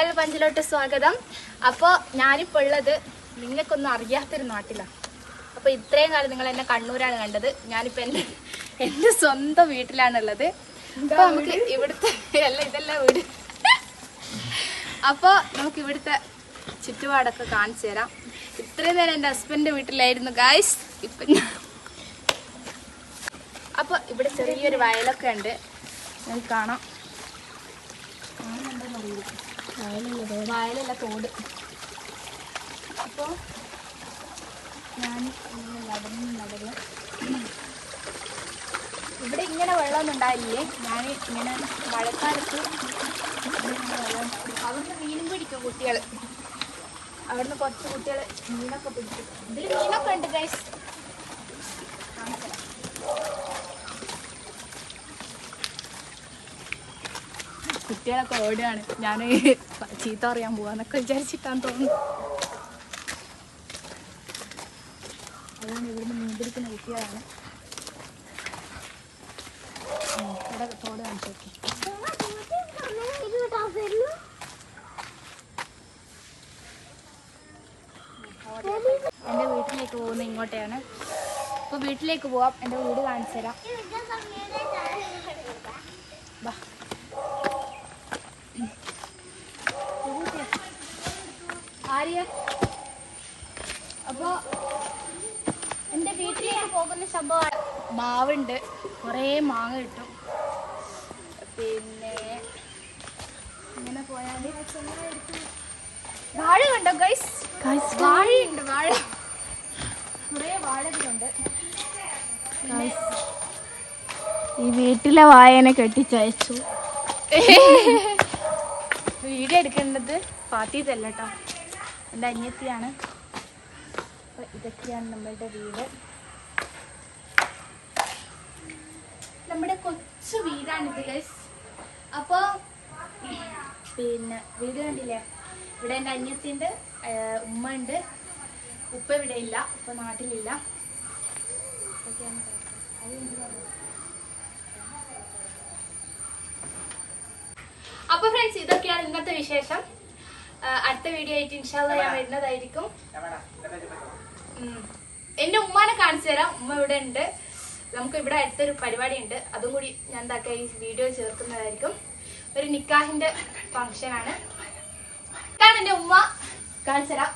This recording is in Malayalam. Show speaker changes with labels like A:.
A: റോയൽ പഞ്ചിലോട്ട് സ്വാഗതം. അപ്പോൾ ഞാനിപ്പോൾ ഉള്ളത് നിങ്ങൾക്കൊന്നും അറിയാത്തൊരു നാട്ടിലാണ് അപ്പോൾ ഇത്രയും കാലം നിങ്ങൾ എന്നെ കണ്ണൂരാണ് കണ്ടത്. ഞാനിപ്പോൾ എന്റെ എന്റെ സ്വന്തം വീട്ടിലാണുള്ളത്. അപ്പോൾ നമുക്ക് ഇവിടുത്തെ അല്ല ഇതല്ല വീട്. അപ്പോൾ നമുക്ക് ഇവിടുത്തെ ചുറ്റുപാടൊക്കെ കാണിച്ചു തരാം. ഇത്രയും നേരം എന്റെ ഹസ്ബൻഡിന്റെ വീട്ടിലായിരുന്നു ഗായ്സ് ഇപ്പം ഞാൻ അപ്പോൾ ഇവിടെ ചെറിയൊരു വയലൊക്കെ ഉണ്ട്. നമുക്ക് കാണാം. വയലല്ല വയലല്ല തോട്. അപ്പോൾ ഞാൻ ഇങ്ങനെ നടന്ന് നടന്ന് ഇവിടെ ഇങ്ങനെ വെള്ളം ഉണ്ടായില്ലേ ഞാൻ ഇങ്ങനെ മഴക്കാലത്ത് അവിടുന്ന് മീനും പിടിക്കും കുട്ടികൾ അവിടുന്ന് കുറച്ച് കുട്ടികൾ മീനൊക്കെ പിടിക്കും. ഇതിൽ മീനൊക്കെ ഉണ്ട് ഗൈസ് കുട്ടികളൊക്കെ ഓടുകയാണ്. ഞാൻ ചീത്ത പറയാൻ പോവാന്നൊക്കെ വിചാരിച്ചിട്ടാന്ന് തോന്നുന്നു. അതാണ് ഇവിടുന്ന് മീൻപിടിക്കുന്ന കുട്ടികളാണ്. ഇവിടെ തോട് കാണിച്ചു എന്റെ വീട്ടിലേക്ക് പോകുന്നത് ഇങ്ങോട്ടെയാണ്. അപ്പോൾ വീട്ടിലേക്ക് പോവാം. എന്റെ വീട് കാണിച്ചു തരാം. ആര്യ അപ്പോ എന്റെ വീട്ടിലേക്ക് പോകുന്ന സംഭവമാണ് മാവുണ്ട്. കുറേ മാങ്ങ കിട്ടും. പിന്നെ ഇങ്ങനെ പോയാൽ വാഴ കണ്ടോ ഗൈസ് വാഴയുണ്ട് വാഴ. കുറേ വാഴകളുണ്ട്
B: ഈ വീട്ടിലെ വായനെ കെട്ടിച്ചയച്ചു.
A: വീഡിയോ എടുക്കേണ്ടത് പാത്തി കേട്ടോ എന്റെ അനിയത്തിയാണ്. അപ്പൊ ഇതൊക്കെയാണ് നമ്മളുടെ വീട്. നമ്മുടെ കൊച്ചു വീടാണിത് ഗൈസ് അപ്പോൾ പിന്നെ വീട് കണ്ടില്ലേ? ഇവിടെ എന്റെ അനിയത്തിയുണ്ട് ഉമ്മ ഉണ്ട് ഉപ്പ ഇവിടെ ഇല്ല ഉപ്പ നാട്ടിലില്ല. അപ്പൊ ഫ്രണ്ട്സ് ഇതൊക്കെയാണ് ഇന്നത്തെ വിശേഷം. അടുത്ത വീഡിയോ ആയിട്ട് ഇൻഷാല്ല ഞാൻ വരുന്നതായിരിക്കും. എന്റെ ഉമ്മാനെ കാണിച്ചു തരാം. ഉമ്മ ഇവിടെ ഉണ്ട്. നമുക്ക് ഇവിടെ അടുത്തൊരു പരിപാടി ഉണ്ട് അതും കൂടി ഞാൻ എന്താക്കുക ഈ വീഡിയോ ചേർക്കുന്നതായിരിക്കും. ഒരു നിക്കാഹിന്റെ ഫംഗ്ഷൻ ആണ്. ഇതാണ് എന്റെ ഉമ്മ. കാണിച്ചു തരാം.